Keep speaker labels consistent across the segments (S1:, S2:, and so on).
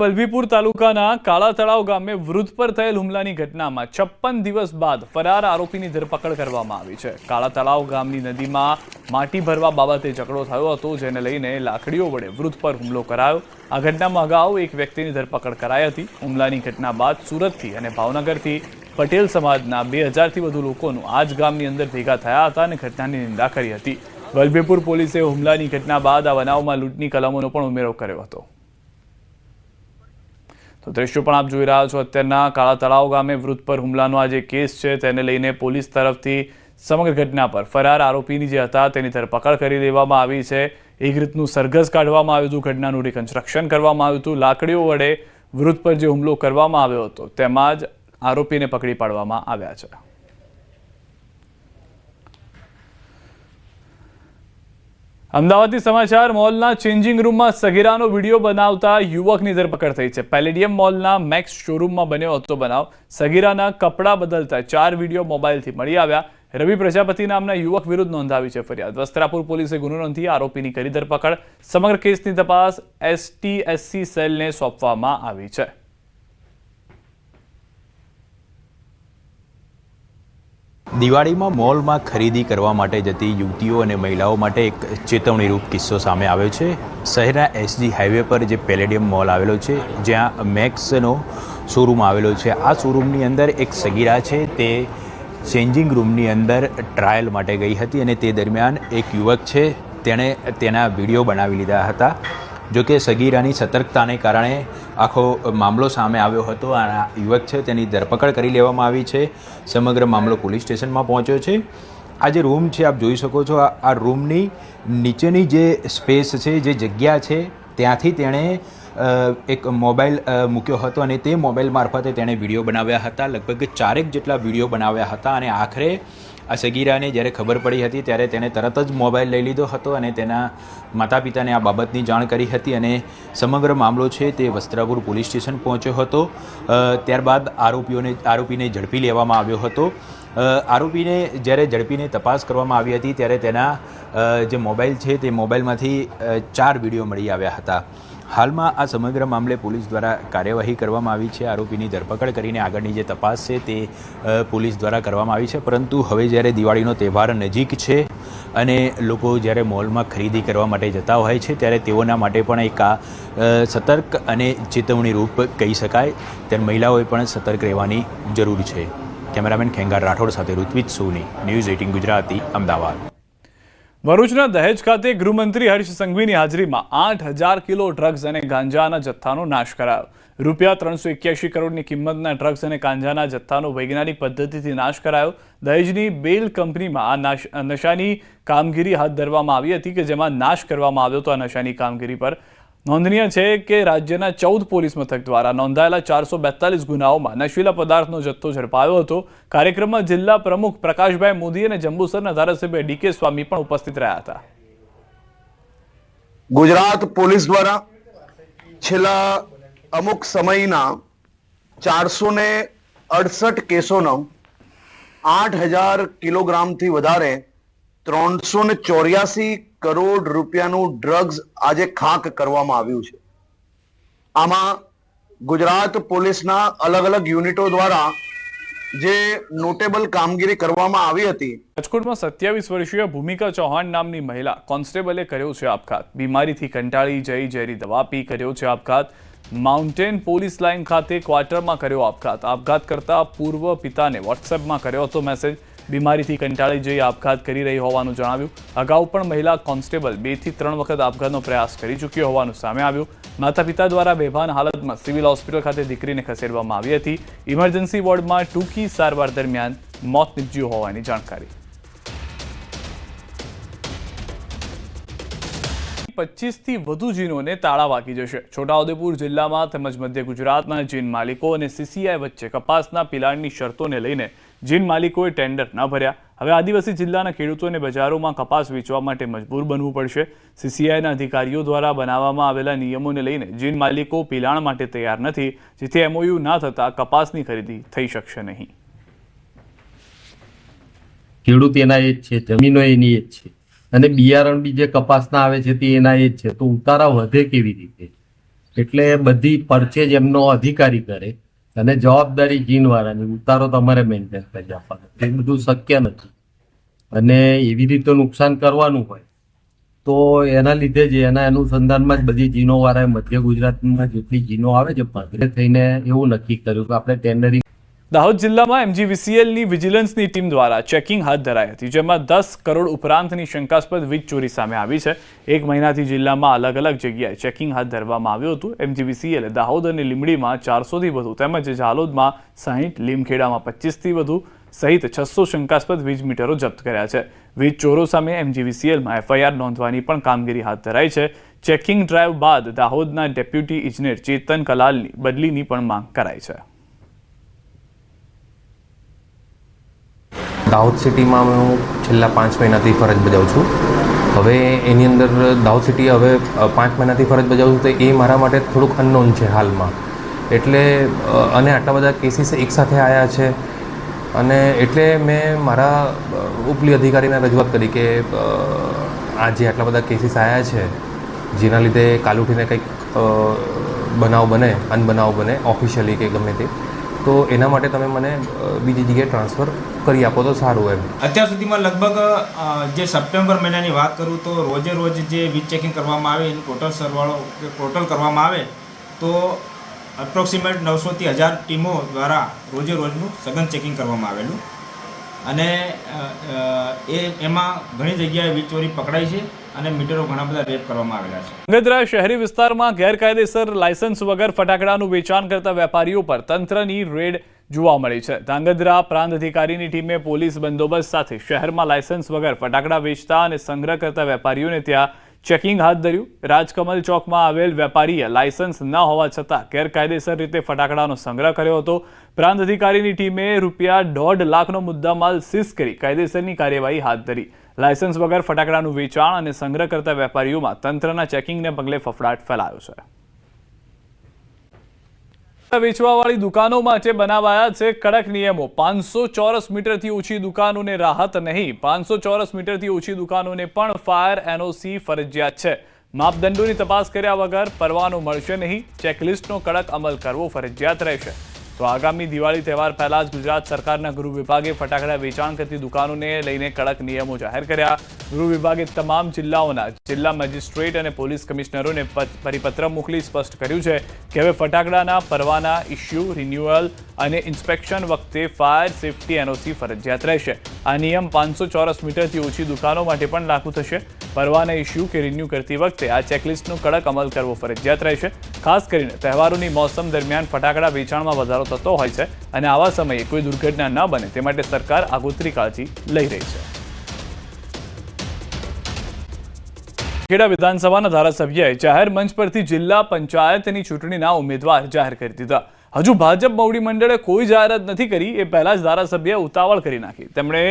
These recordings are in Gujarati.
S1: વલભીપુર તાલુકાના કાળા તળાવ ગામે વૃદ્ધ પર થયેલ હુમલાની ઘટનામાં છપ્પન દિવસ બાદ ફરાર આરોપીની ધરપકડ કરવામાં આવી છે. કાળા તળાવ ગામની નદીમાં માટી ભરવા બાબતે ઝઘડો થયો હતો, જેને લઈને લાકડીઓ વડે વૃદ્ધ પર હુમલો કરાયો. આ ઘટનામાં અગાઉ એક વ્યક્તિની ધરપકડ કરાઈ હતી. હુમલાની ઘટના બાદ સુરતથી અને ભાવનગરથી પટેલ સમાજના બે હજારથી વધુ લોકોનું આ જ ગામની અંદર ભેગા થયા હતા અને ઘટનાની નિંદા કરી હતી. વલભીપુર પોલીસે હુમલાની ઘટના બાદ આ બનાવમાં લૂંટની કલમોનો પણ ઉમેરો કર્યો હતો. તો દ્રશ્યો પણ આપ જોઈ રહ્યા છો. અત્યારના કાળા તળાવ ગામે વૃદ્ધ પર હુમલાનો આ જે કેસ છે. તેને લઈને પોલીસ તરફથી સમગ્ર ઘટના પર ફરાર આરોપીની જે હતા તેની ધરપકડ કરી દેવામાં આવી છે. એક રીતનું સરઘસ કાઢવામાં આવ્યું હતું. ઘટનાનું રિકન્સ્ટ્રક્શન કરવામાં આવ્યું હતું. લાકડીઓ વડે વૃદ્ધ પર જે હુમલો કરવામાં આવ્યો હતો, તેમાં જ આરોપીને પકડી પાડવામાં આવ્યા છે. અમદાવાદથી સમાચાર, મોલના ચેન્જિંગ રૂમમાં સગીરાનો વીડિયો બનાવતા યુવકની ધરપકડ થઈ છે. પેલેડિયમ મોલના મેક્સ શોરૂમમાં બન્યો હતો બનાવ. સગીરાના કપડાં બદલતા ચાર વીડિયો મોબાઈલથી મળી આવ્યા. રવિ પ્રજાપતિ નામના યુવક વિરુદ્ધ નોંધાવી છે ફરિયાદ. વસ્ત્રાપુર પોલીસે ગુનો નોંધી આરોપીની કરી ધરપકડ. સમગ્ર કેસની તપાસ એસટીએસસી સેલને સોંપવામાં આવી છે.
S2: દિવાળીમાં મોલમાં ખરીદી કરવા માટે જતી યુવતીઓ અને મહિલાઓ માટે એક ચેતવણીરૂપ કિસ્સો સામે આવ્યો છે. શહેરના એસજી હાઈવે પર જે પેલેડિયમ મોલ આવેલો છે, જ્યાં મેક્સનો શોરૂમ આવેલો છે. આ શોરૂમની અંદર એક સગીરા છે, તે ચેન્જિંગ રૂમની અંદર ટ્રાયલ માટે ગઈ હતી અને તે દરમિયાન એક યુવક છે, તેણે તેના વીડિયો બનાવી લીધા હતા. જો કે સગીરાની સતર્કતાને કારણે આખો મામલો સામે આવ્યો હતો. અને આ યુવક છે, તેની ધરપકડ કરી લેવામાં આવી છે. સમગ્ર મામલો પોલીસ સ્ટેશનમાં પહોંચ્યો છે. આ જે રૂમ છે, આપ જોઈ શકો છો, આ રૂમની નીચેની જે સ્પેસ છે, જે જગ્યા છે, ત્યાંથી તેણે એક મોબાઈલ મૂક્યો હતો અને તે મોબાઈલ મારફતે તેણે વીડિયો બનાવ્યા હતા. લગભગ ચારેક જેટલા વીડિયો બનાવ્યા હતા અને આખરે આ સગીરાને જ્યારે ખબર પડી હતી, ત્યારે તેણે તરત જ મોબાઈલ લઈ લીધો હતો અને તેના માતા પિતાને આ બાબતની જાણ કરી હતી અને સમગ્ર મામલો છે તે વસ્ત્રાપુર પોલીસ સ્ટેશન પહોંચ્યો હતો. ત્યારબાદ આરોપીઓને, આરોપીને ઝડપી લેવામાં આવ્યો હતો. આરોપીને જ્યારે ઝડપીને તપાસ કરવામાં આવી હતી, ત્યારે તેના જે મોબાઈલ છે તે મોબાઈલમાંથી ચાર વીડિયો મળી આવ્યા હતા. હાલમાં આ સમગ્ર મામલે પોલીસ દ્વારા કાર્યવાહી કરવામાં આવી છે. આરોપીની ધરપકડ કરીને આગળની જે તપાસ છે તે પોલીસ દ્વારા કરવામાં આવી છે. પરંતુ હવે જ્યારે દિવાળીનો તહેવાર નજીક છે અને લોકો જ્યારે મોલમાં ખરીદી કરવા માટે જતા હોય છે, ત્યારે તેઓના માટે પણ એક આ સતર્ક અને ચેતવણીરૂપ કહી શકાય. ત્યારે મહિલાઓએ પણ સતર્ક રહેવાની જરૂર છે. કેમેરામેન ખેંગાર રાઠોડ સાથે ઋત્વિજ સોની, ન્યૂઝ એટીન ગુજરાતી, અમદાવાદ.
S1: ભરૂચના દહેજ ખાતે ગૃહમંત્રી હર્ષ સંઘવીની હાજરીમાં આઠ હજાર કિલો ડ્રગ્સ અને ગાંજાના જથ્થાનો નાશ કરાયો. રૂપિયા ત્રણસો એક્યાસી કરોડની કિંમતના ડ્રગ્સ અને ગાંજાના જથ્થાનો વૈજ્ઞાનિક પદ્ધતિથી નાશ કરાયો. દહેજની બેલ કંપનીમાં આ નાશ નશાની કામગીરી હાથ ધરવામાં આવી હતી કે જેમાં નાશ કરવામાં આવ્યો હતો આ નશાની કામગીરી પર. નોંધનીય છે કે રાજ્યના ચૌદ પોલીસ મથક દ્વારા નોંધાયેલા ચારસો બેતાલીસ ગુનાઓમાં નશીલા પદાર્થનો જથ્થો ઝડપાયો હતો. કાર્યક્રમમાં જિલ્લા પ્રમુખ પ્રકાશભાઈ મોદી અને જંબુસરના ધારાસભ્ય ડીકે સ્વામી પણ ઉપસ્થિત રહ્યા હતા.
S3: ગુજરાત પોલીસ દ્વારા છેલ્લા અમુક સમયના ચારસો ને અડસઠ કેસોનો આઠ હજાર કિલોગ્રામથી વધારે ત્રણસો ને ચોર્યાસી કરોડ રૂપિયાનું ડ્રગ્સ આજે ખાક કરવામાં આવ્યું છે. આમાં ગુજરાત પોલીસના અલગ અલગ યુનિટો દ્વારા જે નોટેબલ કામગીરી કરવામાં આવી હતી.
S1: રાજકોટમાં સત્યાવીસ વર્ષીય ભૂમિકા ચૌહાણ નામની મહિલા કોન્સ્ટેબલે કર્યો છે આપઘાત. બીમારીથી કંટાળી, જઈ ઝેરી દવા પી કર્યો છે આપઘાત. માઉન્ટેન પોલીસ લાઇન ખાતે ક્વાર્ટરમાં કર્યો આપઘાત. આપઘાત કરતા પૂર્વ પિતાને વોટ્સએપમાં કર્યો હતો મેસેજ. બીમારીથી કંટાળી જઈ આપઘાત કરી રહી હોવાનું જણાવ્યું. અગાઉ પણ મહિલા કોન્સ્ટેબલ બેથી ત્રણ વખત આપઘાતનો પ્રયાસ કરી ચૂક્યો હોવાનું સામે આવ્યું. માતા પિતા દ્વારા બેભાન હાલતમાં સિવિલ હોસ્પિટલ ખાતે દીકરીને ખસેડવામાં આવી હતી. ઇમરજન્સી વોર્ડમાં ટૂંકી સારવાર દરમિયાન મોત નીપજ્યું હોવાની જાણકારી. પચીસથી વધુ જીનોને તાળા વાગી જશે. છોટાઉદેપુર જિલ્લામાં તેમજ મધ્ય ગુજરાતના જીન માલિકો અને સીસીઆઈ વચ્ચે કપાસના પિલાણની શરતોને લઈને જીન માલિકોએ ટેન્ડર ન ભર્યા. હવે આદિવાસી જિલ્લાના ખેડૂતોને બજારોમાં કપાસ વેચવા માટે મજબૂર બનવું પડશે. સીસીઆઈના અધિકારીઓ દ્વારા બનાવવામાં આવેલા નિયમોને લઈને જીન માલિકો પિલાણ માટે તૈયાર નથી, જેથી એમઓયુ ના થતાં કપાસની ખરીદી થઈ શકશે નહીં.
S4: ખેડૂત એના એ જ છે, જમીનો એની એ જ છે. અને બિયારણ બી જે કપાસના આવે છે તે એના એ જ છે. તો ઉતારા વધે કેવી રીતે? એટલે બધી પરચેજ એમનો અધિકારી કરે. અને જવાબદારી જીનવાળાની. ઉતારો તમારે મેન્ટેન કરી આપવાનો. એ બધું શક્ય નથી. અને એવી રીતે નુકસાન કરવાનું હોય, તો એના લીધે જ, એના અનુસંધાનમાં જ બધી જીનોવાળાએ મધ્ય ગુજરાતમાં જેટલી જીનો આવે છે, ભાગરે થઈને એવું નક્કી કર્યું કે આપણે ટેન્ડરિંગ
S1: દાહોદ જિલ્લામાં એમજીવીસીએલની વિજિલન્સની ટીમ દ્વારા ચેકિંગ હાથ ધરાઈ હતી, જેમાં દસ કરોડ ઉપરાંતની શંકાસ્પદ વીજ ચોરી સામે આવી છે. એક મહિનાથી જિલ્લામાં અલગ અલગ જગ્યાએ ચેકિંગ હાથ ધરવામાં આવ્યું હતું. એમજીવીસીએલે દાહોદ અને લીમડીમાં ચારસોથી વધુ તેમજ ઝાલોદમાં સાહીઠ, લીમખેડામાં પચીસથી વધુ સહિત છસો શંકાસ્પદ વીજ મીટરો જપ્ત કર્યા છે. વીજ ચોરો સામે એમજીવીસીએલમાં એફઆઈઆર નોંધવાની પણ કામગીરી હાથ ધરાઈ છે. ચેકિંગ ડ્રાઈવ બાદ દાહોદના ડેપ્યુટી ઇજનેર ચેતન કલાલની બદલીની પણ માંગ કરાઈ છે.
S5: દાહોદ સિટીમાં હું છેલ્લા પાંચ મહિનાથી ફરજ બજાવું છું. હવે એની અંદર દાહોદ સિટી હવે પાંચ મહિનાથી ફરજ બજાવું છું તો એ મારા માટે થોડુંક અનનોન છે હાલમાં. એટલે અને આટલા બધા કેસીસ એકસાથે આવ્યા છે. અને એટલે મેં મારા ઉપલી અધિકારીને રજૂઆત કરી કે આજે આટલા બધા કેસીસ આવ્યા છે, જેના લીધે કાલ ઉઠીને કંઈક બનાવ બને, અનબનાવ બને ઓફિશિયલી કે ગમે તે તો એના માટે તમે મને બીજી જગ્યાએ ટ્રાન્સફર કરી આપો તો સારું એમ.
S6: અત્યાર સુધીમાં લગભગ જે સપ્ટેમ્બર મહિનાની વાત કરું તો રોજે રોજ જે વીજ ચેકિંગ કરવામાં આવે, એનું ટોટલ સરવાળો કે ટોટલ કરવામાં આવે, તો અપ્રોક્સિમેટ નવસોથી હજાર ટીમો દ્વારા રોજે રોજનું સઘન ચેકિંગ કરવામાં આવેલું. અને એ, એમાં ઘણી જગ્યાએ વીજ ચોરી પકડાઈ છે. અને મીટરો ઘણા બધા રેપ કરવામાં આવેલા છે.
S1: ધ્રાંગધ્રા શહેરી વિસ્તારમાં ગેરકાયદેસર લાયસન્સ વગર ફટાકડાનું વેચાણ કરતા વેપારીઓ પર તંત્રની રેડ જોવા મળી છે. ધાંગધ્રા પ્રાંત અધિકારીની ટીમે પોલીસ બંદોબસ્ત સાથે શહેરમાં લાયસન્સ વગર ફટાકડા વેચતા અને સંગ્રહ કરતા વેપારીઓને ત્યાં ચેકિંગ હાથ ધર્યું. રાજકમલ ચોકમાં આવેલ વેપારીએ લાયસન્સ ન હોવા છતાં ગેરકાયદેસર રીતે ફટાકડાનો સંગ્રહ કર્યો હતો. પ્રાંત અધિકારીની ટીમે રૂપિયા દોઢ લાખનો મુદ્દામાલ સીઝ કરી કાયદેસરની કાર્યવાહી હાથ ધરી. લાયસન્સ વગર ફટાકડાનું વેચાણ અને સંગ્રહ કરતા વેપારીઓમાં તંત્રના ચેકિંગને પગલે ફફડાટ ફેલાયો છે. વેચવાવાળી દુકાનોમાં જે બનાવાયા છે કડક નિયમો. પાંચસો ચોરસ મીટરથી ઓછી દુકાનોને રાહત નહીં. પાંચસો ચોરસ મીટરથી ઓછી દુકાનોને પણ ફાયર એનઓસી ફરજિયાત છે. માપદંડોની તપાસ કર્યા વગર પરવાનો મળશે નહીં. ચેકલિસ્ટનો કડક અમલ કરવો ફરજિયાત રહેશે. તો આગામી દિવાળી તહેવાર પહેલા જ ગુજરાત સરકારના ગૃહ વિભાગે ફટાકડા વેચાણ કરતી દુકાનોને લઈને કડક નિયમો જાહેર કર્યા. ગૃહ વિભાગે તમામ જિલ્લાઓના જિલ્લા મેજિસ્ટ્રેટ અને પોલીસ કમિશનરોને પરિપત્ર મોકલી સ્પષ્ટ કર્યું છે કે હવે ફટાકડાના પરવાના ઇસ્યુ રિન્યુઅલ અને ઇન્સ્પેક્શન વખતે ફાયર સેફટી એનઓસી ફરજિયાત રહેશે. આ નિયમ પાંચસો ચોરસ મીટરથી ઓછી દુકાનો માટે પણ લાગુ થશે. પરવાના ઇસ્યુ કે રિન્યુ કરતી વખતે આ ચેકલિસ્ટનો કડક અમલ કરવો ફરજિયાત રહેશે. ખાસ કરીને તહેવારોની મોસમ દરમિયાન ફટાકડા વેચાણમાં વધારો થતો હોય છે અને આવા સમયે કોઈ દુર્ઘટના ન બને, તે માટે સરકાર આગોતરી કાળજી લઈ રહી છે. ખેડા વિધાનસભાના ધારાસભ્યએ જાહેર મંચ પરથી જિલ્લા પંચાયતની ચૂંટણીના ઉમેદવાર જાહેર કરી દીધા. હજુ ભાજપ મોવડી મંડળે કોઈ જાહેરાત નથી કરી, એ પહેલા જ ધારાસભ્યએ ઉતાવળ કરી નાખી. તેમણે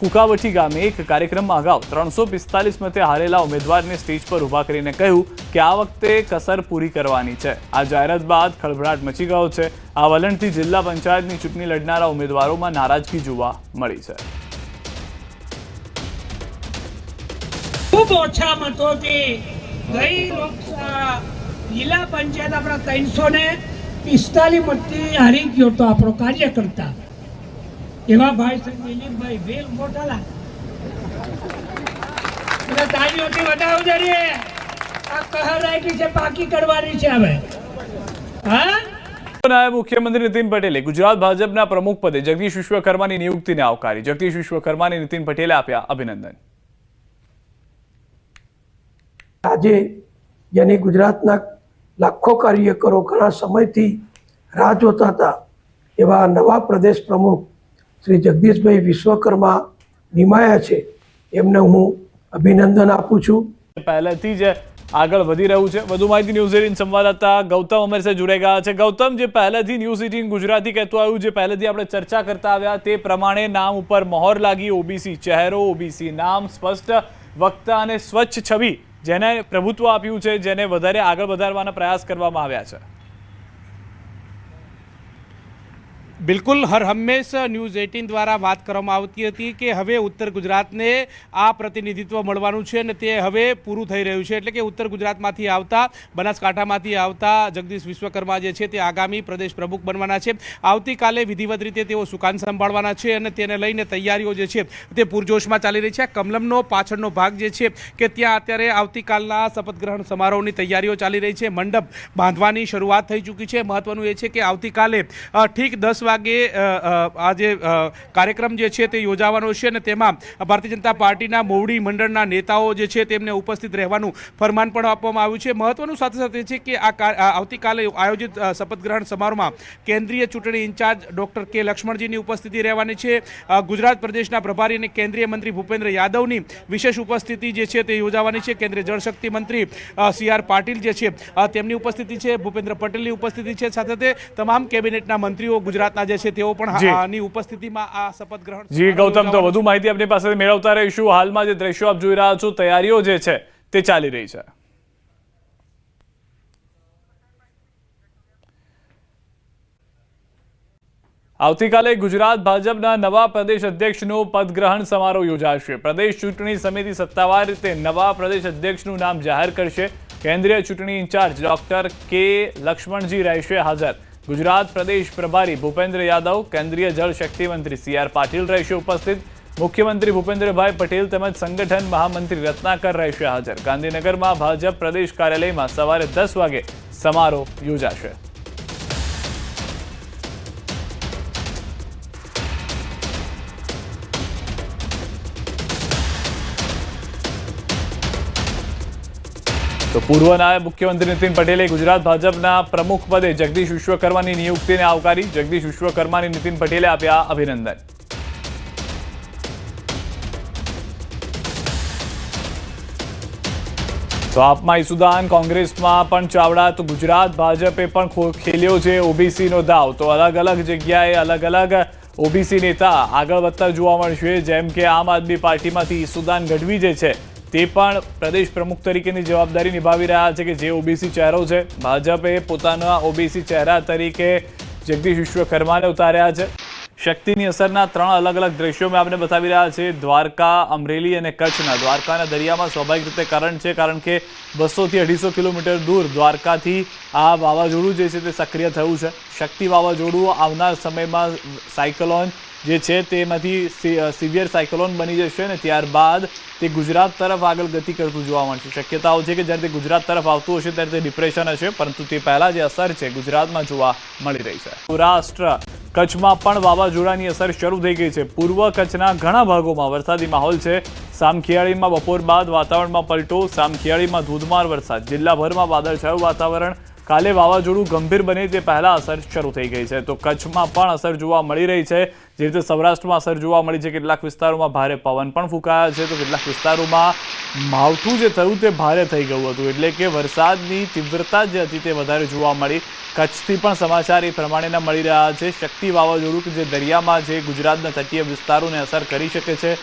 S1: કુકાવટી ગામે એક કાર્યક્રમમાં અગાઉ ત્રણસો પિસ્તાલીસ મતે હારેલા ઉમેદવારને સ્ટેજ પર ઊભા કરીને કહ્યું કે આ વખતે કસર પૂરી કરવાની છે. આ જાહેરાત બાદ ખળભળાટ મચી ગયો છે. આ વલણથી જિલ્લા પંચાયતની ચૂંટણી લડનારા ઉમેદવારોમાં નારાજગી જોવા મળી છે.
S7: ખૂબ ઓછા મતોથી ગઈ જિલ્લા પંચાયત આપણા ત્રણસો ને પિસ્તાલીસ મતથી હારી ગયો હતો આપણો કાર્યકર્તા. એવા ભાઈ શ્રી દિલીપભાઈ વેલ મોટાલા. એટલે તાળીઓથી વધાવો જરીએ આ કહર રાખી છે પાકી કરવાની છે હવે. હા?
S1: નાયબ મુખ્યમંત્રી નીતિન પટેલે ગુજરાત ભાજપના પ્રમુખ પદે જગદીશ વિશ્વકર્માની નિયુક્તિને આવકારી. જગદીશ વિશ્વકર્માને નીતિન પટેલે આપ્યા અભિનંદન.
S8: આજે જેની ગુજરાતના લાખો કાર્યકરો ઘણા સમયથી રાહ જોતા હતા એવા નવા પ્રદેશ પ્રમુખ શ્રી જગદીશભાઈ વિશ્વકર્મા નિમાયા છે. એમને હું અભિનંદન આપું છું.
S1: પહેલેથી જ આગળ વધી રહ્યું છે. વધુ માહિતી ન્યૂઝ એટીન સંવાદદાતા ગૌતમ અમારી સાથે જોડાઈ ગયા છે. ગૌતમ, જે પહેલેથી ન્યૂઝ એટીન ગુજરાતી કહેતું આવ્યું, જે પહેલેથી આપણે ચર્ચા કરતા આવ્યા, તે પ્રમાણે નામ ઉપર મહોર લાગી ઓબીસી, ચહેરો ઓબીસી. નામ સ્પષ્ટ, વક્તા અને સ્વચ્છ છબી જેને પ્રભુત્વ આપ્યું છે, જેને વધારે આગળ વધારવાના પ્રયાસ કરવામાં આવ્યા છે.
S9: બિલકુલ, હર હંમેશ ન્યૂઝ એટીન દ્વારા વાત કરવામાં આવતી હતી કે હવે ઉત્તર ગુજરાતને આ પ્રતિનિધિત્વ મળવાનું છે અને તે હવે પૂરું થઈ રહ્યું છે. એટલે કે ઉત્તર ગુજરાતમાંથી આવતા, બનાસકાંઠામાંથી આવતા જગદીશ વિશ્વકર્મા જે છે તે આગામી પ્રદેશ પ્રમુખ બનવાના છે. આવતીકાલે વિધિવત રીતે તેઓ સુકાન સંભાળવાના છે અને તેને લઈને તૈયારીઓ જે છે તે પૂરજોશમાં ચાલી રહી છે. કમલમનો પાછળનો ભાગ જે છે કે ત્યાં અત્યારે આવતીકાલના શપથ ગ્રહણ સમારોહની તૈયારીઓ ચાલી રહી છે. મંડપ બાંધવાની શરૂઆત થઈ ચૂકી છે. મહત્વનું એ છે કે આવતીકાલે ઠીક દસ વાગે આ જે કાર્યક્રમ જે છે તે યોજાવાનો છે અને તેમાં ભારતીય જનતા પાર્ટીના મોવડી મંડળના નેતાઓ જે છે તેમને ઉપસ્થિત રહેવાનું ફરમાન પણ આપવામાં આવ્યું છે. મહત્વનું સાથે સાથે છે કે આ આવતીકાલે આયોજિત શપથ ગ્રહણ સમારોહમાં કેન્દ્રીય ચૂંટણી ઇન્ચાર્જ ડોક્ટર કે લક્ષ્મણજીની ઉપસ્થિતિ રહેવાની છે. ગુજરાત પ્રદેશના પ્રભારી અને કેન્દ્રીય મંત્રી ભૂપેન્દ્ર યાદવની વિશેષ ઉપસ્થિતિ જે છે તે યોજાવાની છે. કેન્દ્રીય જળશક્તિ મંત્રી સી આર પાટીલ જે છે તેમની ઉપસ્થિતિ છે. ભૂપેન્દ્ર પટેલની ઉપસ્થિતિ છે. સાથે તમામ કેબિનેટના મંત્રીઓ ગુજરાતના જે છે તેઓ પણ આની ઉપસ્થિતિમાં આ શપથ ગ્રહણ
S1: જી ગૌતમ તો વધુ માહિતી આપની પાસેથી મેળવતા રહીશું. હાલમાં જે દ્રશ્યો આપ જોઈ રહ્યા છો તૈયારીઓ જે છે તે ચાલી રહી છે. આવતીકાલે ગુજરાત ભાજપના નવા પ્રદેશ અધ્યક્ષનો પદગ્રહણ સમારોહ યોજાશે. પ્રદેશ ચૂંટણી સમિતિ સત્તાવાર રીતે નવા પ્રદેશ અધ્યક્ષનું નામ જાહેર કરશે. કેન્દ્રીય ચૂંટણી ઇન્ચાર્જ ડોક્ટર કે લક્ષ્મણજી રહેશે હાજર. ગુજરાત પ્રદેશ પ્રભારી ભૂપેન્દ્ર યાદવ, કેન્દ્રીય જળ શક્તિ મંત્રી સી આર પાટીલ રહેશે ઉપસ્થિત. મુખ્યમંત્રી ભૂપેન્દ્રભાઈ પટેલ તેમજ સંગઠન મહામંત્રી રત્નાકર રહેશે હાજર. ગાંધીનગરમાં ભાજપ પ્રદેશ કાર્યાલયમાં સવારે દસ વાગે સમારોહ યોજાશે. તો પૂર્વ નાયબ મુખ્યમંત્રી નીતિન પટેલે ગુજરાત ભાજપના પ્રમુખ પદે જગદીશ વિશ્વકર્માની નિયુક્તિને આવકારી જગદીશ વિશ્વકર્માની નીતિન પટેલે આપ્યા અભિનંદન. તો આપમાં ઈસુદાન કોંગ્રેસમાં પણ ચાવડા, તો ગુજરાત ભાજપે પણ ખેલ્યો છે ઓબીસીનો દાવ. તો અલગ અલગ જગ્યાએ અલગ અલગ ઓબીસી નેતા આગળ વધતા જોવા મળશે, જેમ કે આમ આદમી પાર્ટીમાંથી ઈસુદાન ગઢવી જે છે તે પણ પ્રદેશ પ્રમુખ તરીકેની જવાબદારી નિભાવી રહ્યા છે કે જે ઓબીસી ચહેરો છે. ભાજપે પોતાના ઓબીસી ચહેરા તરીકે જગદીશ વિશ્વકર્માને ઉતાર્યા છે. શક્તિની અસરના ત્રણ અલગ અલગ દ્રશ્યો મેં આપને બતાવી રહ્યા છે. દ્વારકા, અમરેલી અને કચ્છના. દ્વારકાના દરિયામાં સ્વાભાવિક રીતે કરંટ છે, કારણ કે બસોથી અઢીસો કિલોમીટર દૂર દ્વારકાથી આ વાવાઝોડું જે છે તે સક્રિય થયું છે. શક્તિ વાવાઝોડું આવનાર સમયમાં સાયકલોન જે છે તેમાંથી સિવિયર સાયક્લોન બની જશે અને ત્યારબાદ તે ગુજરાત તરફ આગળ ગતિ કરતું જોવા મળશે. શક્યતાઓ છે કે જ્યારે તે ગુજરાત તરફ આવતું હશે ત્યારે તે ડિપ્રેશન હશે, પરંતુ તે પહેલાં જે અસર છે ગુજરાતમાં જોવા મળી રહી છે. સૌરાષ્ટ્ર કચ્છમાં પણ વાવાઝોડાની અસર શરૂ થઈ ગઈ છે. પૂર્વ કચ્છના ઘણા ભાગોમાં વરસાદી માહોલ છે. સામખિયાળીમાં બપોર બાદ વાતાવરણમાં પલટો, સામખિયાળીમાં ધોધમાર વરસાદ. જિલ્લાભરમાં વાદળછાયું વાતાવરણ કાલે વાવાઝોડું ગંભીર બને તે પહેલાં અસર શરૂ થઈ ગઈ છે. તો કચ્છમાં પણ અસર જોવા મળી રહી છે. જે રીતે સૌરાષ્ટ્રમાં અસર જોવા મળી છે, કેટલાક વિસ્તારોમાં ભારે પવન પણ ફૂંકાયા છે. તો કેટલાક વિસ્તારોમાં માવઠું જે થયું તે ભારે થઈ ગયું હતું. એટલે કે વરસાદની તીવ્રતા જે હતી તે વધારે જોવા મળી. કચ્છથી પણ સમાચાર એ પ્રમાણેના મળી રહ્યા છે. શક્તિ વાવાઝોડું કે જે દરિયામાં જે ગુજરાતના તટીય વિસ્તારોને અસર કરી શકે છે.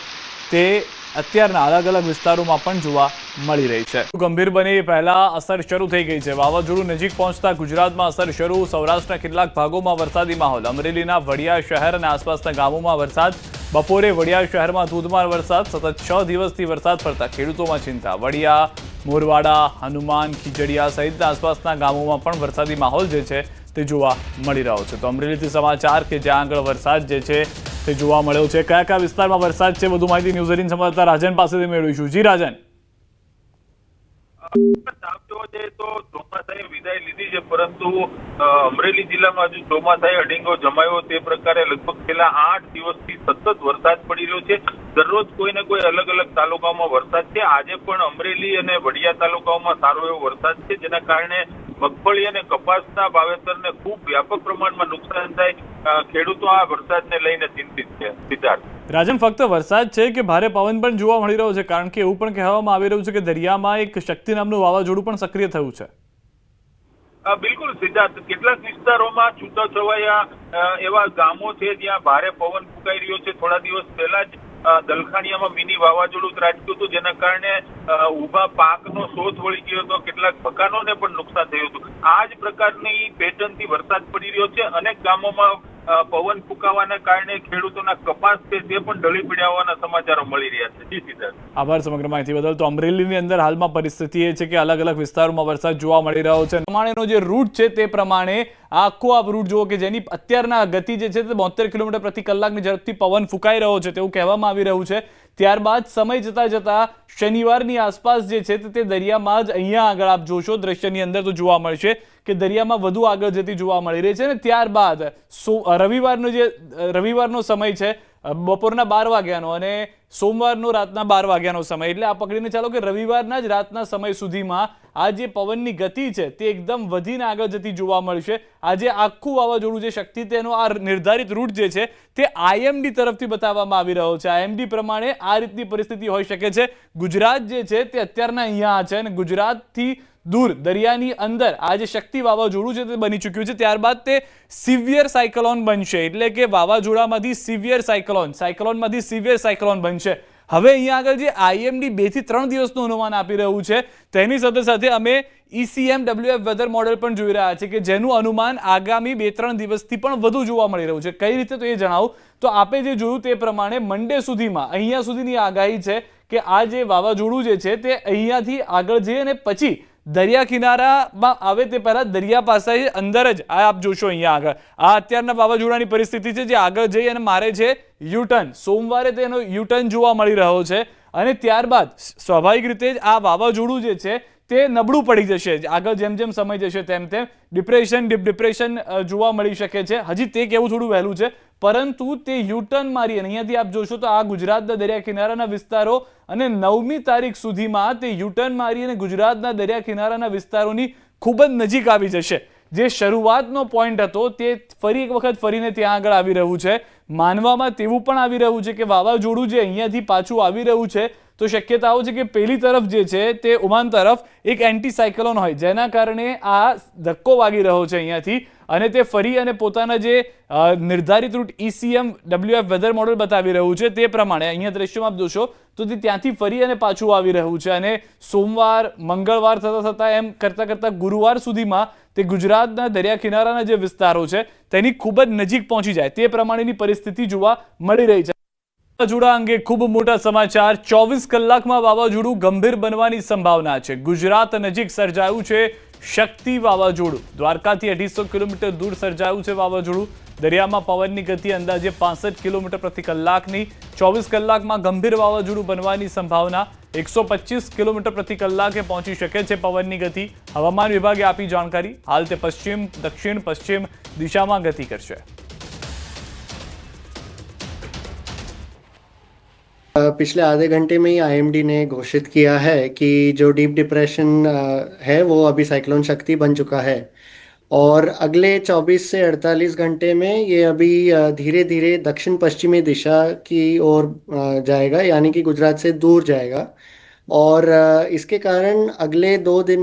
S1: તે અત્યારના અલગ અલગ વિસ્તારોમાં પણ જોવા મળી રહી છે. ગંભીર બની પહેલા અસર શરૂ થઈ ગઈ છે. વાવાઝોડું નજીક પહોંચતા ગુજરાતમાં અસર શરૂ. સૌરાષ્ટ્રના કેટલાક ભાગોમાં વરસાદી માહોલ. અમરેલીના વડિયા શહેર અને આસપાસના ગામોમાં વરસાદ. બપોરે વડિયા શહેરમાં ધોધમાર વરસાદ. સતત છ દિવસથી વરસાદ પડતા ખેડૂતોમાં ચિંતા. વડિયા, મોરવાડા, હનુમાન, ખીજડીયા સહિતના આસપાસના ગામોમાં પણ વરસાદી માહોલ જે છે તે જોવા મળી રહ્યો છે. તો અમરેલીથી સમાચાર કે જ્યાં આગળ વરસાદ જે છે તે જોવા મળ્યો છે. કયા કયા વિસ્તારમાં વરસાદ છે વધુ માહિતી ન્યૂઝ એટીન સમાચાર રાજન પાસેથી મેળવીશું. જી, રાજન.
S10: વિદાય લીધી છે, પરંતુ અમરેલી જિલ્લામાં હજુ ચોમાસાએ અડીંગો જમાયો. તે પ્રકારે લગભગ છેલ્લા આઠ દિવસથી સતત વરસાદ પડી રહ્યો છે. દરરોજ કોઈ કોઈ અલગ અલગ તાલુકાઓમાં વરસાદ છે. આજે પણ અમરેલી અને વડિયા તાલુકાઓમાં સારો એવો વરસાદ છે, જેના કારણે મગફળી અને કપાસના વાવેતરને ખૂબ વ્યાપક પ્રમાણમાં નુકસાન થાય ખેડૂતો આ વરસાદને લઈને ચિંતિત છે સિદ્ધાર્થ.
S1: રાજન ફક્ત વરસાદ છે કે ભારે પવન પણ જોવા મળી રહ્યો છે? કારણ કે એવું પણ કહેવામાં આવી રહ્યું છે કે દરિયામાં એક શક્તિ નામનું વાવાઝોડું પણ સક્રિય થયું છે.
S10: બિલકુલ સિદ્ધાર્થ. કેટલાક વિસ્તારોમાં છૂટાછવાયા એવા ગામો છે જ્યાં ભારે પવન ફૂંકાઈ રહ્યો છે. થોડા દિવસ પહેલા જ દલખાણીયામાં મિની વાવાઝોડું ત્રાટક્યું હતું, જેના કારણે ઊભા પાકનો શોધ વળી ગયો હતો, કેટલાક મકાનોને પણ નુકસાન થયું હતું. આ જ પ્રકારની પેટર્નથી વરસાદ પડી રહ્યો છે. અનેક ગામોમાં પવન ફૂંકાવાના કારણે ખેડૂતોના કપાસ છે તે પણ ઢળી પડ્યા હોવાના સમાચારો મળી રહ્યા છે. જી સિદ્ધાર્થ
S1: આભાર સમગ્ર માહિતી બદલ. તો અમરેલીની અંદર હાલમાં પરિસ્થિતિ એ છે કે અલગ અલગ વિસ્તારોમાં વરસાદ જોવા મળી રહ્યો છે. પ્રમાણેનો જે રૂટ છે તે પ્રમાણે આખો આ રૂટ જુઓ કે જેની અત્યારના ગતિ જે છે તે બોતેર કિલોમીટર પ્રતિ કલાકની ઝડપથી પવન ફૂંકાઈ રહ્યો છે તેવું કહેવામાં આવી રહ્યું છે. ત્યારબાદ સમય જતા જતા શનિવારની આસપાસ જે છે તે દરિયામાં જ અહીંયા આગળ આપ જોશો દ્રશ્યની અંદર તો જોવા મળશે કે દરિયામાં વધુ આગળ જતી જોવા મળી રહી છે અને ત્યારબાદ સો રવિવારનો જે રવિવારનો સમય છે બપોરના બાર વાગ્યાનો અને સોમવારનો રાતના બાર વાગ્યાનો સમય. એટલે આ પકડીને ચાલો કે રવિવારના જ રાતના સમય સુધીમાં આ જે પવનની ગતિ છે તે એકદમ વધીને આગળ જતી જોવા મળશે. આજે આખું વાવાઝોડું જે શક્તિ તેનો આ નિર્ધારિત રૂટ જે છે તે આઈએમડી તરફથી બતાવવામાં આવી રહ્યો છે. આઈએમડી પ્રમાણે આ રીતની પરિસ્થિતિ હોઈ શકે છે. ગુજરાત જે છે તે અત્યારના અહીંયા છે અને ગુજરાતથી દૂર દરિયાની અંદર આ જે શક્તિ વાવાઝોડું છે તે બની ચૂક્યું છે, ત્યારબાદ તે સિવિયર સાયકલોન બનશે. એટલે કે વાવાઝોડામાંથી સિવિયર સાયકલોન, સાયકલોનમાંથી સિવિયર સાયકલોન બનશે. હવે અહીંયા આગળ જે આઈએમડી બેથી ત્રણ દિવસનું અનુમાન આપી રહ્યું છે, તેની સાથે સાથે અમે ઈસીએમ ડબલ્યુએફ વેધર મોડેલ પણ જોઈ રહ્યા છે કે જેનું અનુમાન આગામી બે ત્રણ દિવસથી પણ વધુ જોવા મળી રહ્યું છે. કઈ રીતે તો એ જણાવું? તો આપે જે જોયું તે પ્રમાણે મંડે સુધીમાં, અહીંયા સુધીની આગાહી છે કે આ જે વાવાઝોડું જે છે તે અહીંયાથી આગળ જઈ અને પછી દરિયા કિનારામાં આવે તે પહેલાં દરિયા પાસે અંદર જ, આ આપ જોશો અહીંયા આગળ. આ અત્યારના વાવાઝોડાની પરિસ્થિતિ છે, જે આગળ જઈ અને મારે છે યુટર્ન. સોમવારે તેનો યુટર્ન જોવા મળી રહ્યો છે. અને ત્યારબાદ સ્વાભાવિક રીતે જ આ વાવાઝોડું જે છે તે નબળું પડી જશે. આગળ જેમ જેમ સમય જશે તેમ તેમ ડિપ્રેશન ડીપ ડિપ્રેશન જોવા મળી શકે છે. હજી તે કેવું થોડું વહેલું છે. પરંતુ તે યુટર્ન મારી અને અહીંયાથી આપ જોશો તો આ ગુજરાતના દરિયા કિનારાના વિસ્તારો અને નવમી તારીખ સુધીમાં તે યુટર્ન મારી અને ગુજરાતના દરિયા કિનારાના વિસ્તારોની ખૂબ જ નજીક આવી જશે. જે શરૂઆતનો પોઈન્ટ હતો તે ફરી એક વખત ફરીને ત્યાં આગળ આવી રહ્યું છે. માનવામાં તેવું પણ આવી રહ્યું છે કે વાવાઝોડું જે અહીંયાથી પાછું આવી રહ્યું છે તો શક્યતાઓ છે કે પેલી તરફ જે છે તે ઓમાન તરફ એક એન્ટી સાયક્લોન હોય, જેના કારણે આ ધક્કો વાગી રહ્યો છે અહીંયાથી. અને તે ફરી અને પોતાના જે નિર્ધારિત route ECM ECM WF weather model બતાવી રહ્યું છે તે પ્રમાણે. અહીંયા દ્રશ્યમાં જોશો તો તે ત્યાંથી ફરી અને પાછું આવી રહ્યું છે અને સોમવાર, મંગળવાર થતાં થતાં એમ કરતાં કરતાં ગુરુવાર સુધીમાં તે ગુજરાતના દરિયા કિનારાના જે વિસ્તારો છે તેની ખૂબ જ નજીક પહોંચી જાય. તે પ્રમાણેની પરિસ્થિતિ જોવા મળી રહી છે. વાવાઝોડા અંગે ખૂબ મોટા સમાચાર. ચોવીસ કલાકમાં વાવાઝોડું ગંભીર બનવાની સંભાવના છે. ગુજરાત નજીક સર્જાયું છે શક્તિ વાવાઝોડું. દ્વારકાથી અઢીસો કિલોમીટર દૂર સર્જાયું છે વાવાઝોડું. દરિયામાં પવનની ગતિ અંદાજે પાસઠ કિલોમીટર પ્રતિ કલાકની. ચોવીસ કલાકમાં ગંભીર વાવાઝોડું બનવાની સંભાવના એકસો કિલોમીટર પ્રતિ કલાકે પહોંચી શકે છે પવનની ગતિ. હવામાન વિભાગે આપી જાણકારી. હાલ તે પશ્ચિમ, દક્ષિણ, પશ્ચિમ દિશામાં ગતિ કરશે.
S11: पिछले आधे घंटे में ही आईएमडी ने घोषित किया है कि जो डीप डिप्रेशन है, वो अभी साइक्लोन शक्ति बन चुका है। और अगले 24 से 48 घंटे में ये अभी धीरे धीरे दक्षिण पश्चिमी दिशा की ओर जाएगा, यानी कि गुजरात से दूर जाएगा। और इसके कारण अगले दो दिन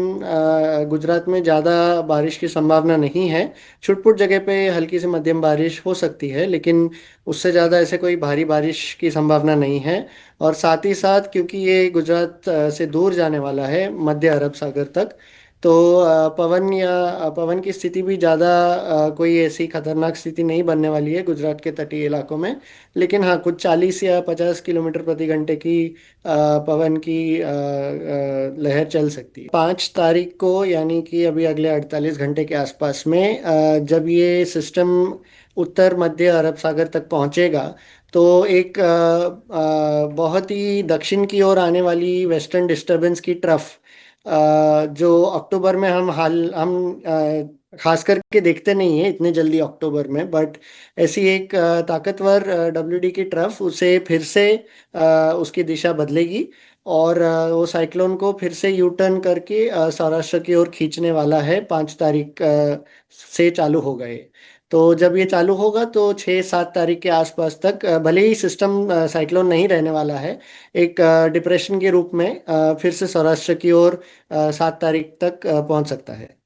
S11: गुजरात में ज़्यादा बारिश की संभावना नहीं है। छुटपुट जगह पे हल्की से मध्यम बारिश हो सकती है, लेकिन उससे ज़्यादा ऐसे कोई भारी बारिश की संभावना नहीं है। और साथ ही साथ, क्योंकि ये गुजरात से दूर जाने वाला है, मध्य अरब सागर तक तो पवन या पवन की स्थिति भी ज़्यादा कोई ऐसी खतरनाक स्थिति नहीं बनने वाली है गुजरात के तटीय इलाकों में। लेकिन हाँ कुछ 40 या 50 किलोमीटर प्रति घंटे की पवन की लहर चल सकती है। पाँच तारीख को, यानी कि अभी अगले 48 घंटे के आसपास में जब ये सिस्टम उत्तर मध्य अरब सागर तक पहुंचेगा तो एक बहुत ही दक्षिण की ओर आने वाली वेस्टर्न डिस्टरबेंस की ट्रफ जो अक्टूबर में हम हाल, हम खास करके देखते नहीं है इतने जल्दी अक्टूबर में, बट ऐसी एक ताकतवर डब्ल्यूडी की ट्रफ उसे फिर से उसकी दिशा बदलेगी और वो साइक्लोन को फिर से यू टर्न करके सौराष्ट्र की ओर खींचने वाला है, पाँच तारीख से चालू हो गए तो जब ये चालू होगा तो छः सात तारीख के आसपास तक भले ही सिस्टम साइक्लोन नहीं रहने वाला है, एक डिप्रेशन के रूप में फिर से सौराष्ट्र की ओर सात तारीख तक पहुँच सकता है।